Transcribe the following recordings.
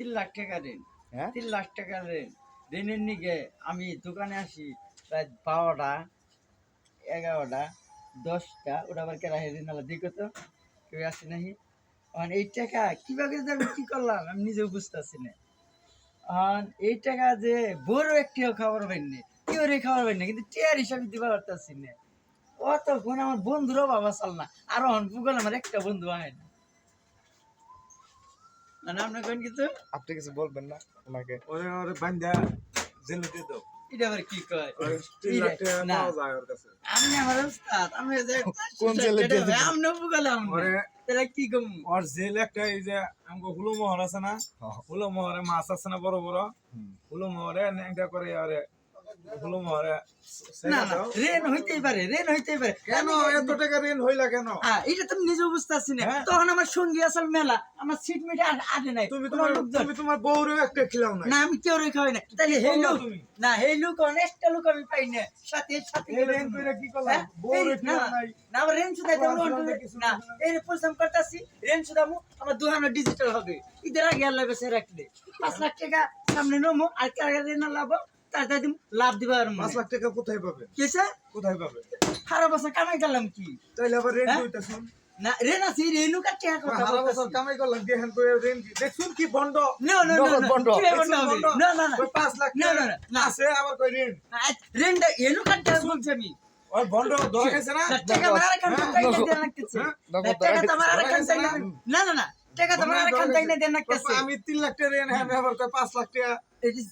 তিন লাখ টাকা ঋণ। হ্যাঁ? তিন লাখ টাকা ঋণ। ঋণের নিগে আমি দোকানে আসি প্রায় বারোটা এগারোটা দশটা ওটা আবার কেরা ঋণ আলা দিকে তো কেউ আসে নাহি? এখন এই টাকা কীভাবে আমি কি করলাম আমি নিজেও বুঝতেছি না। এখন এই টাকা যে বড় একটিও খাবার পাইনি কেউ রে খাবার পাইনি কিন্তু টিয়ার হিসাবে দিবা পারতেছি না। অত ফোন আমার বন্ধুরও বাবা চাল না আর ভূগোল আমার একটা বন্ধু হয় না। আপনার কোন কিছু আপনি কিছু বলবেন না ওনাকে ওরে ওরে বান্দা জেলে দিয়ে দাও। এটা আবার কি কয়? ওরে তিন লাখ টাকা না। পাওয়া যায় ওর কাছে। আমি আমার উস্তাদ আমি যে কোন জেলে দিয়ে দিবেন? আমি ভূগোলাম ওরে তাহলে কি কম? ওর জেল একটা এই যে হুলো মোহর আছে না? হ্যাঁ। হুলো মোহরে মাছ আছে না বড় বড়। হুলো মোহরে করে আরে হুলো মোহরে না না রেন হইতেই পারে রেন হইতেই পারে। কেন? এত টাকা ঋণ হইলা কেন? হ্যাঁ এটা তুমি নিজে বুঝতেছি না। হ্যাঁ। তখন আমার সঙ্গী আসল মেলা আমার সিট মিটে আটে নাই। তুমি তোমার তুমি তোমার বউরেও একটা খিলাও না না আমি কেউ রে খাওয়াই না তাহলে হে লোক তুমি? না হে লোক একটা লোক আমি পাই না সাথে সাথে এই ঋণ কইরা কি করলা? হ্যাঁ? বউরে এই- নাই। না আমার রেন না না। এই রে পরিশ্রম করতেছি। রেন আমার দুহানো ডিজিটাল হবে। ঈদের আগে আল্লাহ রাখলে। পাঁচ লাখ টাকা সামনে নমু আর কে আগে রেন লাভ দাদি লাভ দিবা আর পাঁচ লাখ টাকা কোথায় পাবে কেসে কোথায় পাবে সারা বছর কামাই করলাম কি তাইলে আবার ঋণ হ্যাঁ? না রেন আছি রেনু কাটে কথা সারা বছর কামাই করলাম দেখেন কই ঋণ কি দেখছুন কি বন্ড বন্ধ দেখছুন হবে? বন্ড? না, না, না। ওই পাঁচ লাখ না, না, না, না। আছে আবার কই আহ, রেনটা এনু কাটতে বলছি আমি। ওই বন্ড ধরা গেছে না না, টাকা আমার আরেকখান হ্যাঁ, লাগতেছে। হ্যাঁ, না, নগদ টাকা তো ধরা আমার আরেকখান গেছে থেকে না? দেন- না, না, না, টাকা দেন। আমি লাখ টাকা হ্যাঁ লাখ টাকা is-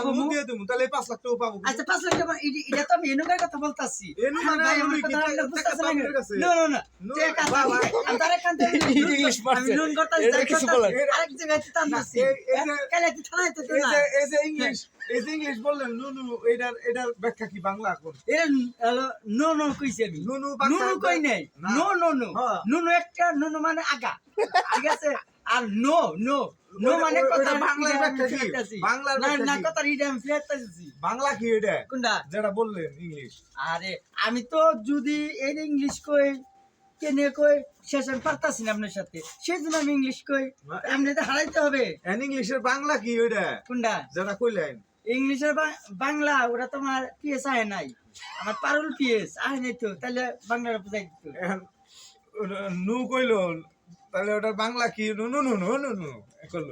আমি দিয়ে দেবো তাহলে পাঁচ লাখ টাকা পাবো আচ্ছা, পাঁচ লাখ টাকা, এটা- এটা তো আমি এনুকার কথা বলতাছি। এনু মানে আমি কি টাকা- আপনারা বুঝতেছেন না টাকা বাবা। ইংলিশ আমি মারছে। করতাছি, তাই কিছু বলেন। আরেক জায়গায় তো টানতাছি। এই- এই যে- কালে তুই থানায় তো তুই এই যে এই যে ইংলিশ এই যে ইংলিশ বললেন নুনু এটার এটার ব্যাখ্যা কি বাংলা এখন এর হলো নো নো কইছি আমি নুনু নুনু কই নাই নো নো নো হ্যাঁ। নুনু একটা নুনু মানে আগা ঠিক আছে? আর নো নো নো মানে কথা ব্যাখ্যা কি? না না কথা বাংলা কি এটা কোনটা? যেটা বললেন ইংলিশ আরে আমি তো যদি এই ইংলিশ কই কেনে কই আমি পারতাছি না আপনার সাথে। সেই জন্য আমি ইংলিশ কই। আপনি তো হারাইতে হবে। এন ইংলিশের বাংলা কি ওইটা কোনটা? যেটা কইলেন। ইংলিশের বাংলা ওরা তোমার পিএস আয় নাই। আমার পারুল পিএস আয় নাই তো। তাহলে বাংলাটা বুঝাই দিত নু কইলো তাহলে ওটার বাংলা কি? নুনু নুনু নুনু করল।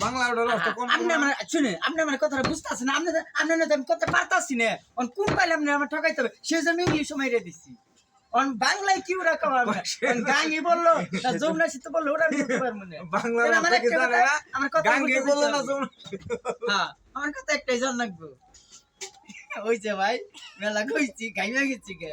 বাংলা ওটার অর্থ কোন আপনি আমার শুনে আপনি আমার কথাটা বুঝতেছেন না? আপনি আপনি না আমি কথা পারতাছি না। অন কোন পাইলে আপনি আমার ঠকাইতে হবে? সেই জন্য ইংলিশ সময় রে দিছি অন বাংলায় কি ওরা কবার গাঙ্গি বলল না যমুনা শীত বলল ওরা বলতে পারব না। বাংলা আমার কথা- গাঙ্গে বুঝতে বলল না। যমুনা? হ্যাঁ আমার কথা একটাই জান লাগবো। হইছে ভাই মেলা কইছি গাইমা গেছি গে।